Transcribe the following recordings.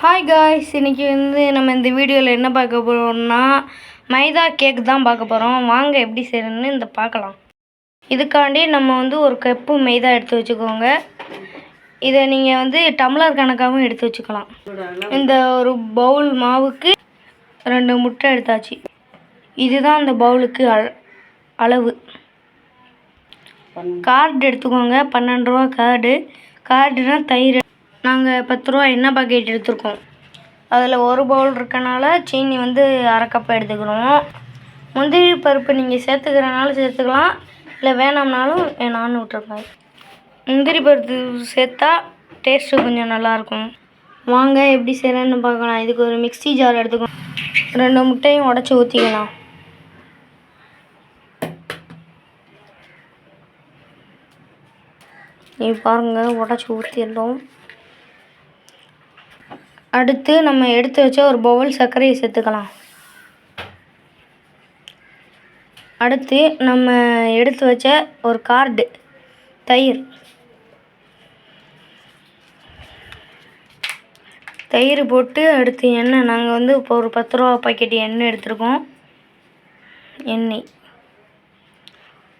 Hi guys இன்னைக்கு வந்து நம்ம இந்த வீடியோவில் என்ன பார்க்க போகிறோம்னா மைதா கேக் தான் பார்க்க போகிறோம் வாங்க எப்படி செய்யணும்னு இந்த பார்க்கலாம். இதுக்காண்டி நம்ம வந்து ஒரு கப்பு மைதா எடுத்து வச்சுக்கோங்க. இதை நீங்கள் வந்து டம்ளர் கணக்காகவும் எடுத்து வச்சுக்கலாம். இந்த ஒரு பவுல் மாவுக்கு ரெண்டு முட்டை எடுத்தாச்சு. இதுதான் அந்த பவுலுக்கு அள- அளவு. கார்டு எடுத்துக்கோங்க பன்னெண்டு ரூபா கார்டு கார்டுனா தயிர் நாங்கள் பத்து ரூபா எண்ணெய் பாக்கெட் எடுத்திருக்கோம். அதில் ஒரு பவுல் இருக்கனால சீனி வந்து அரை கப் எடுத்துக்கணும் முந்திரி பருப்பு நீங்கள் சேர்த்துக்கிறனாலும் சேர்த்துக்கலாம். இல்லை வேணாம்னாலும் வேணான்னு விட்டுருக்கலாம் முந்திரி பருப்பு சேர்த்தா டேஸ்ட்டு கொஞ்சம் நல்லாயிருக்கும் வாங்க எப்படி செய்கிறேன்னு பார்க்கலாம். இதுக்கு ஒரு மிக்ஸி ஜார் எடுத்துக்கணும். ரெண்டு முட்டையும் உடச்சி ஊற்றிக்கலாம் நீ பாருங்கள் உடச்சி ஊற்றிடலாம் அடுத்து நம்ம எடுத்து வச்ச ஒரு பவுல் சர்க்கரையை சேர்த்துக்கலாம். அடுத்து நம்ம எடுத்து வச்ச ஒரு கார்டு தயிர். தயிர் போட்டு அடுத்து எண்ணெய் நாங்கள் வந்து இப்போ ஒரு பத்து ரூபா பாக்கெட் எண்ணெய் எடுத்திருக்கோம். எண்ணெய்.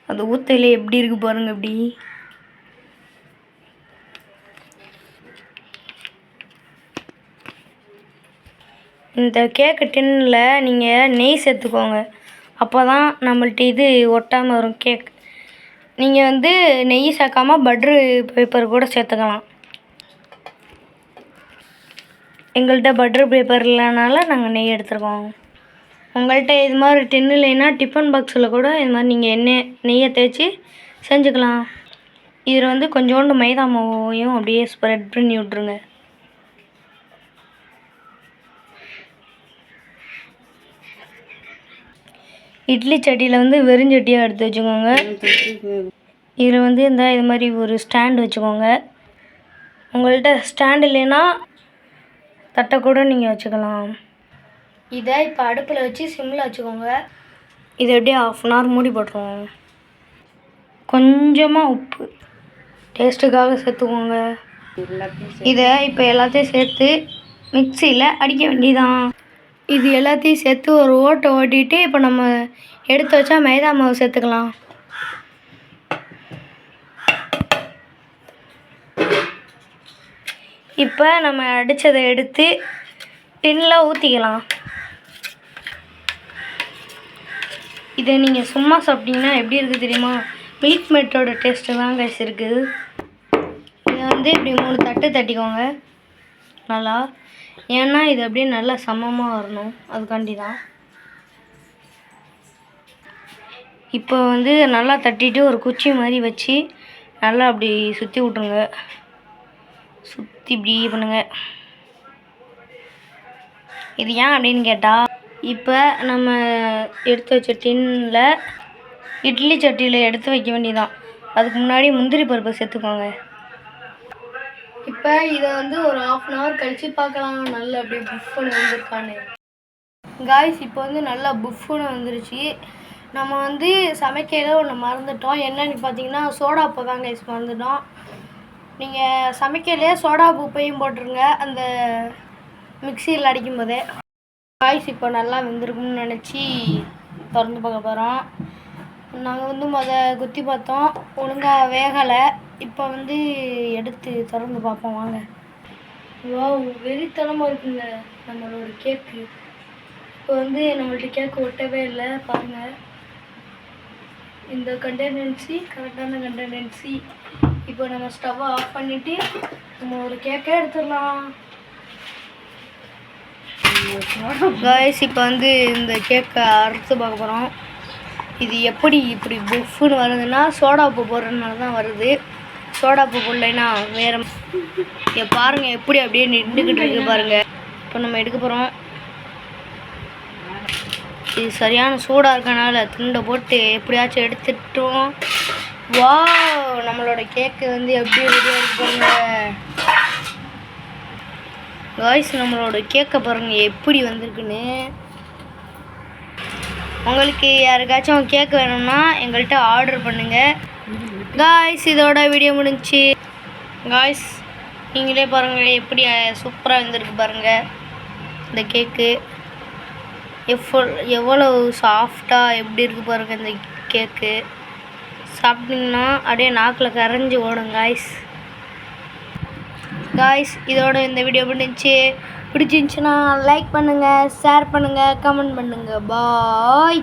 அது ஊத்தையில் எப்படி இருக்குது பாருங்கள் எப்படி? இந்த கேக்கு டின்னில் நீங்கள் நெய் சேர்த்துக்கோங்க. அப்போ தான் நம்மள்ட்ட இது ஒட்டாமல் வரும் கேக். நீங்கள் வந்து நெய் சேர்க்காம பட்ரு பேப்பர் கூட சேர்த்துக்கலாம். எங்கள்கிட்ட பட்ரு பேப்பர் இல்லைனால நாங்கள் நெய் எடுத்துருக்கோம். உங்கள்கிட்ட இது மாதிரி டின்னு இல்லைன்னா டிஃபன் பாக்ஸில் கூட இது மாதிரி நீங்கள் எண்ணெய் நெய்யை தேய்ச்சி செஞ்சுக்கலாம். இதில் வந்து கொஞ்சோண்டு மைதா மாவையும் அப்படியே ஸ்ப்ரெட் பண்ணி விட்ருங்க இட்லி சட்டியில் வந்து வெறுஞ்சட்டியாக எடுத்து வச்சுக்கோங்க. இதில் வந்து இந்த இது மாதிரி ஒரு ஸ்டாண்டு வச்சுக்கோங்க. உங்கள்கிட்ட ஸ்டாண்ட் இல்லைன்னா தட்டை கூட நீங்கள் வச்சுக்கலாம். இதை இப்போ அடுப்பில் வச்சு சிம்மில் வச்சுக்கோங்க. இதை அப்படியே ஆஃப் அன் ஹவர் மூடி போட்டுருவோம். கொஞ்சமாக உப்பு. டேஸ்ட்டுக்காக சேர்த்துக்கோங்க. இதை இப்போ எல்லாத்தையும் சேர்த்து மிக்சியில் அடிக்க வேண்டியதான் இது எல்லாத்தையும் சேர்த்து ஒரு ஓட்டை ஓட்டிட்டு இப்போ நம்ம எடுத்து வச்சா மைதா மாவு சேர்த்துக்கலாம். இப்போ நம்ம அடித்ததை எடுத்து டின்னில் ஊற்றிக்கலாம் இதை நீங்கள் சும்மா சாப்பிட்டீங்கன்னா எப்படி இருக்குது தெரியுமா? மில்க் மேட்டோட டேஸ்ட்டு தான் கைஸ் இருக்குது இதை வந்து இப்படி மூணு தட்டு தட்டிக்கோங்க. நல்லா. ஏன்னா இது அப்படியே நல்லா சமமாக வரணும். அதுக்காண்டி தான் இப்போ வந்து நல்லா தட்டிட்டு ஒரு குச்சி மாதிரி வச்சு நல்லா அப்படி சுற்றி விட்ருங்க சுற்றி இப்படி பண்ணுங்க. இது ஏன் அப்படின்னு கேட்டால் இப்போ நம்ம எடுத்து வச்ச டின்னில் இட்லி சட்டியில் எடுத்து வைக்க வேண்டியதான் அதுக்கு முன்னாடி முந்திரி பருப்பை சேர்த்துக்கோங்க. இப்போ இதை வந்து ஒரு ஆஃப் அன் ஹவர் கழித்து பார்க்கலாம் நல்லா அப்படியே புஃப்னு வந்திருக்கான்னு காய்ஸ் இப்போ வந்து நல்லா புஃப்னு வந்துருச்சு. நம்ம வந்து சமைக்கையில் ஒன்று மறந்துட்டோம். என்னன்னு பார்த்தீங்கன்னா சோடா உப்பு தான் கைஸ் மறந்துட்டோம். நீங்கள் சமைக்கையிலே சோடா உப்பையும் போட்டுருங்க. அந்த மிக்சியில் அடிக்கும் போதே. காய்ஸ் இப்போ நல்லா வெந்திருக்கும்னு நினச்சி திறந்து பார்க்க போகிறோம் நாங்கள் வந்து முத குத்தி பார்த்தோம். ஒழுங்காக வேகலை. இப்போ வந்து எடுத்து திறந்து பார்ப்போம் வாங்க. வாவ் வெறித்தனமாக இருக்குங்க நம்மளோட கேக்கு. இப்போ வந்து நம்மள்ட்ட கேக்கு ஒட்டவே இல்லை பாருங்கள் இந்த கண்டெண்டன்சி கரெக்டான கண்டெண்டன்சி இப்போ நம்ம ஸ்டவ்வை ஆஃப் பண்ணிவிட்டு நம்ம ஒரு கேக்கே எடுத்துடலாம். காய்ஸ் இப்போ வந்து இந்த கேக்கை அறுத்து பார்க்க போகிறோம் இது எப்படி இப்படி புஃப்னு வருதுன்னா சோடா உப்பு போடுறதுனால தான் வருது. சோடா உப்பு போடலைன்னா வேற இங்க பாருங்க எப்படி அப்படியே நின்றுக்கிட்டு இருக்கு பாருங்க. இப்போ நம்ம எடுக்க போகிறோம் இது சரியான சூடாக இருக்கனால துண்டை போட்டு எப்படியாச்சும் எடுத்துட்டோம். வா நம்மளோட கேக்கு வந்து எப்படி ரெடியாக இருக்கு பாருங்க. நம்மளோட கேக்கை பாருங்க எப்படி வந்திருக்குன்னு. உங்களுக்கு யாருக்காச்சும் கேக் வேணும்னா எங்கள்கிட்ட ஆர்டர் பண்ணுங்கள் காய்ஸ் இதோட வீடியோ முடிஞ்சு காய்ஸ் நீங்களே பாருங்கள் எப்படி சூப்பராக வந்திருக்கு பாருங்கள் இந்த கேக்கு எவ்வளோ எவ்வளோ சாஃப்டாக எப்படி இருக்குது பாருங்கள் இந்த கேக்கு சாப்பிட்டிங்கன்னா அப்படியே நாக்கில் கரைஞ்சி ஓடும் காய்ஸ் காய்ஸ் இதோட இந்த வீடியோ பிடிச்சி பிடிச்சிருந்துச்சுன்னா லைக் பண்ணுங்கள் ஷேர் பண்ணுங்கள் கமெண்ட் பண்ணுங்கள் பாய்